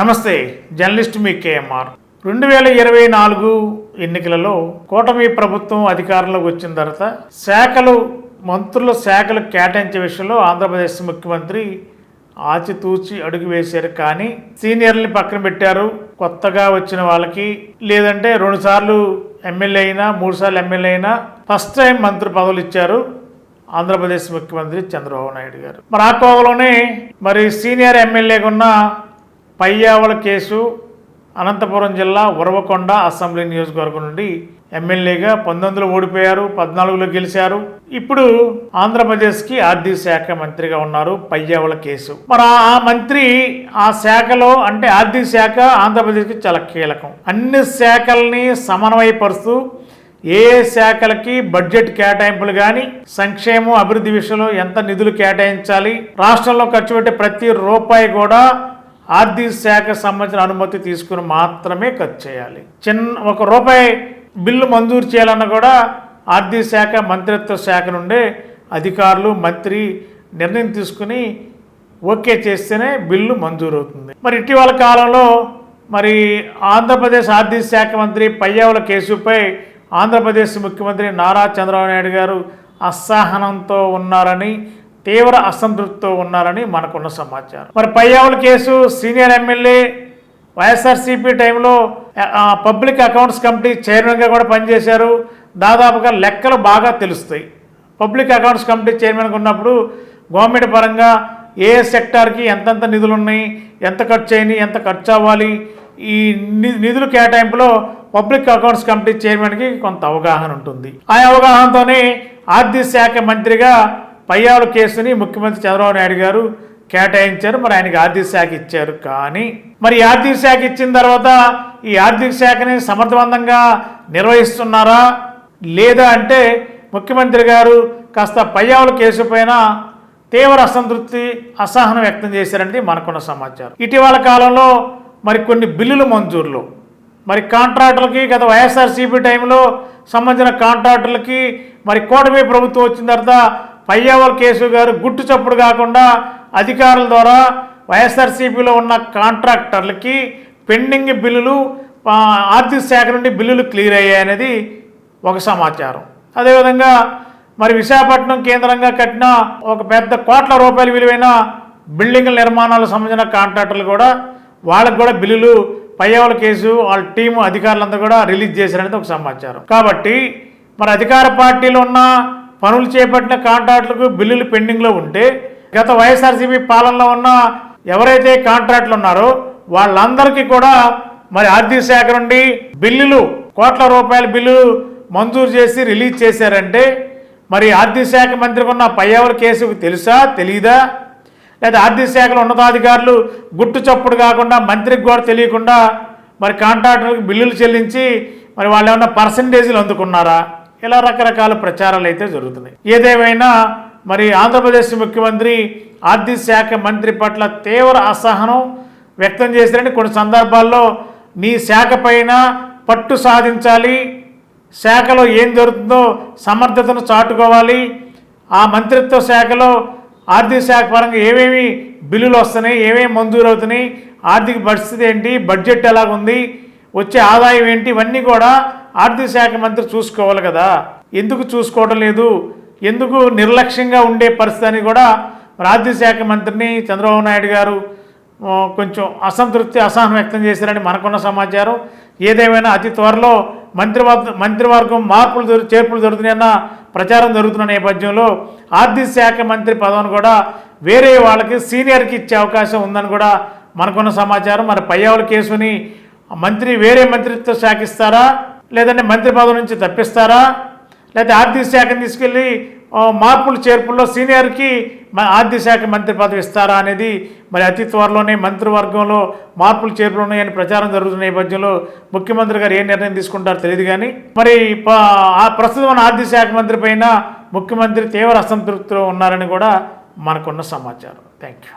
నమస్తే జర్నలిస్ట్ మీ కేఎంఆర్. రెండు వేల ఇరవై నాలుగు ఎన్నికలలో కూటమి ప్రభుత్వం అధికారంలోకి వచ్చిన తర్వాత శాఖలు మంత్రుల శాఖలు కేటాయించే విషయంలో ఆంధ్రప్రదేశ్ ముఖ్యమంత్రి ఆచితూచి అడుగు వేశారు. కానీ సీనియర్ని పక్కన పెట్టారు. కొత్తగా వచ్చిన వాళ్ళకి లేదంటే రెండుసార్లు ఎమ్మెల్యే అయినా మూడు సార్లు ఎమ్మెల్యే అయినా ఫస్ట్ టైం మంత్రి పదవులు ఇచ్చారు ఆంధ్రప్రదేశ్ ముఖ్యమంత్రి చంద్రబాబు నాయుడు గారు. మరి ఆ కోవలోనే మరి సీనియర్ ఎమ్మెల్యేగా ఉన్న పయ్యావల కేసు అనంతపురం జిల్లా ఉరవకొండ అసెంబ్లీ నియోజకవర్గం నుండి ఎమ్మెల్యేగా పంతొమ్మిదిలో ఓడిపోయారు పద్నాలుగులో గెలిచారు. ఇప్పుడు ఆంధ్రప్రదేశ్కి ఆర్థిక శాఖ మంత్రిగా ఉన్నారు పయ్యావల కేసు. మరి ఆ- మంత్రి ఆ శాఖలో అంటే ఆర్థిక శాఖ ఆంధ్రప్రదేశ్కి చాలా కీలకం. అన్ని శాఖల్ని సమన్వయపరుస్తూ ఏ శాఖలకి బడ్జెట్ కేటాయింపులు కానీ సంక్షేమం అభివృద్ధి విషయంలో ఎంత నిధులు కేటాయించాలి రాష్ట్రంలో ఖర్చు పెట్టే ప్రతి రూపాయి కూడా ఆర్థిక శాఖ సంబంధించిన అనుమతి తీసుకుని మాత్రమే ఖర్చు చేయాలి. చిన్న ఒక రూపాయి బిల్లు మంజూరు చేయాలన్నా కూడా ఆర్థిక శాఖ మంత్రిత్వ శాఖ నుండే అధికారులు మంత్రి నిర్ణయం తీసుకుని ఓకే చేస్తేనే బిల్లు మంజూరు అవుతుంది మరి ఇటీవల కాలంలో మరి ఆంధ్రప్రదేశ్ ఆర్థిక శాఖ మంత్రి పయ్యావుల కేసుపై ఆంధ్రప్రదేశ్ ముఖ్యమంత్రి నారా చంద్రబాబు నాయుడు గారు అసహనంతో ఉన్నారని తీవ్ర అసంతృప్తితో ఉన్నారని మనకున్న సమాచారం. మరి Payyavula case senior MLA YSRCP టైంలో పబ్లిక్ అకౌంట్స్ కమిటీ చైర్మన్గా కూడా పనిచేశారు. దాదాపుగా లెక్కలు బాగా తెలుస్తాయి. పబ్లిక్ అకౌంట్స్ కమిటీ చైర్మన్గా ఉన్నప్పుడు గవర్నమెంట్ పరంగా ఏ సెక్టార్కి ఎంతెంత నిధులు ఉన్నాయి ఎంత ఖర్చు అయినాయి ఎంత ఖర్చు అవ్వాలి ఈ ని- నిధుల కేటాయింపులో పబ్లిక్ అకౌంట్స్ కమిటీ చైర్మన్కి కొంత అవగాహన ఉంటుంది. ఆ అవగాహనతోనే ఆర్థిక శాఖ మంత్రిగా పయ్యావుల కేసుని ముఖ్యమంత్రి చంద్రబాబు నాయుడు గారు కేటాయించారు మరి ఆయనకి ఆర్థిక శాఖ ఇచ్చారు. కానీ మరి ఆర్థిక శాఖ ఇచ్చిన తర్వాత ఈ ఆర్థిక శాఖని సమర్థవంతంగా నిర్వహిస్తున్నారా? లేదా అంటే ముఖ్యమంత్రి గారు కాస్త పయ్యావుల కేసు పైన తీవ్ర అసంతృప్తి అసహనం వ్యక్తం చేశారనేది మనకున్న సమాచారం. ఇటీవల కాలంలో మరి కొన్ని బిల్లుల మంజూరులు. మరి కాంట్రాక్టులకి గత వైఎస్ఆర్సీపీ టైంలో సంబంధించిన కాంట్రాక్టులకి మరి కూటమి ప్రభుత్వం వచ్చిన తర్వాత పయ్యావల్ కేసు గారు గుట్టు చప్పుడు కాకుండా అధికారుల ద్వారా వైఎస్ఆర్సీపీలో ఉన్న కాంట్రాక్టర్లకి పెండింగ్ బిల్లులు ఆర్థిక శాఖ నుండి బిల్లులు క్లియర్ అయ్యాయనేది ఒక సమాచారం. అదేవిధంగా మరి విశాఖపట్నం కేంద్రంగా కట్టిన ఒక పెద్ద కోట్ల రూపాయల విలువైన బిల్డింగ్ల నిర్మాణాలకు సంబంధించిన కాంట్రాక్టర్లు కూడా వాళ్ళకు కూడా బిల్లులు పయ్యవల కేసు వాళ్ళ టీము అధికారులంతా కూడా రిలీజ్ చేశారనేది ఒక సమాచారం. కాబట్టి మరి అధికార పార్టీలో ఉన్న పనులు చేపట్టిన కాంట్రాక్టులకు బిల్లులు పెండింగ్లో ఉంటే గత వైఎస్ఆర్సీపీ పాలనలో ఉన్న ఎవరైతే కాంట్రాక్టులు ఉన్నారో వాళ్ళందరికీ కూడా మరి ఆర్థిక శాఖ నుండి బిల్లులు కోట్ల రూపాయల బిల్లు మంజూరు చేసి రిలీజ్ చేశారంటే మరి ఆర్థిక శాఖ మంత్రికి ఉన్న పయ్యావల కేసుకు తెలుసా తెలీదా? లేదా ఆర్థిక శాఖలో ఉన్నతాధికారులు గుట్టు చప్పుడు కాకుండా మంత్రికి కూడా తెలియకుండా మరి కాంట్రాక్టర్లకు బిల్లులు చెల్లించి మరి వాళ్ళు ఏమన్నా పర్సంటేజీలు అందుకున్నారా? ఇలా రకరకాల ప్రచారాలు అయితే జరుగుతున్నాయి. ఏదేమైనా మరి ఆంధ్రప్రదేశ్ ముఖ్యమంత్రి ఆర్థిక శాఖ మంత్రి పట్ల తీవ్ర అసహనం వ్యక్తం చేశారని కొన్ని సందర్భాల్లో నీ శాఖ పైన పట్టు సాధించాలి శాఖలో ఏం జరుగుతుందో సమర్థతను చాటుకోవాలి ఆ మంత్రిత్వ శాఖలో ఆర్థిక శాఖ పరంగా ఏమేమి బిల్లులు వస్తున్నాయి ఏమేమి మంజూరవుతున్నాయి ఆర్థిక పరిస్థితి ఏంటి బడ్జెట్ ఎలాగుంది వచ్చే ఆదాయం ఏంటి ఇవన్నీ కూడా ఆర్థిక శాఖ మంత్రి చూసుకోవాలి కదా. ఎందుకు చూసుకోవడం లేదు? ఎందుకు నిర్లక్ష్యంగా ఉండే పరిస్థితి అని కూడా ఆర్థిక శాఖ మంత్రిని చంద్రబాబు నాయుడు గారు కొంచెం అసంతృప్తి అసహనం వ్యక్తం చేశారని మనకున్న సమాచారం. ఏదేమైనా అతి త్వరలో మంత్రివర్గ మంత్రివర్గం మార్పులు జరు చేర్పులు జరుగుతున్నాయన్న ప్రచారం జరుగుతున్న నేపథ్యంలో ఆర్థిక శాఖ మంత్రి పదవిని కూడా వేరే వాళ్ళకి సీనియర్కి ఇచ్చే అవకాశం ఉందని కూడా మనకున్న సమాచారం. మరి పయ్యావుల కేసుని మంత్రి వేరే మంత్రిత్వ శాఖ ఇస్తారా? లేదంటే మంత్రి పదవి నుంచి తప్పిస్తారా? లేకపోతే ఆర్థిక శాఖను తీసుకెళ్ళి మార్పులు చేర్పుల్లో సీనియర్కి మ- ఆర్థిక శాఖ మంత్రి పదవి ఇస్తారా అనేది మరి అతి త్వరలోనే మంత్రివర్గంలో మార్పులు చేర్పులు ఉన్నాయని ప్రచారం జరుగుతున్న నేపథ్యంలో ముఖ్యమంత్రి గారు ఏ నిర్ణయం తీసుకుంటారో తెలియదు కానీ మరి ప్రస్తుతం ఆర్థిక శాఖ మంత్రి పైన ముఖ్యమంత్రి తీవ్ర అసంతృప్తిలో ఉన్నారని కూడా మనకున్న సమాచారం. థ్యాంక్ యూ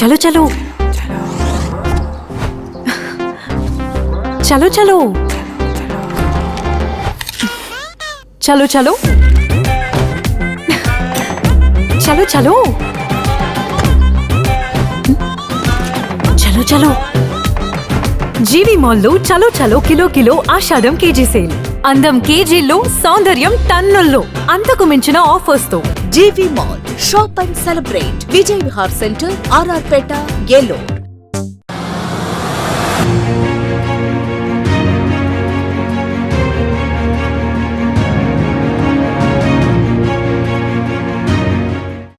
चलो चलो। चलो चलो। चलो चलो। चलो चलो। चलो चलो। जीवी मॉल लो, चलो चलो, kilo kilo Ashadha KG sale. అందం కేజీల్లో సౌందర్యం టన్నుల్లో. అంతకు మించిన ఆఫర్స్తో. GV mall shop and celebrate Vijay Vihar centre RR Peta Eluru.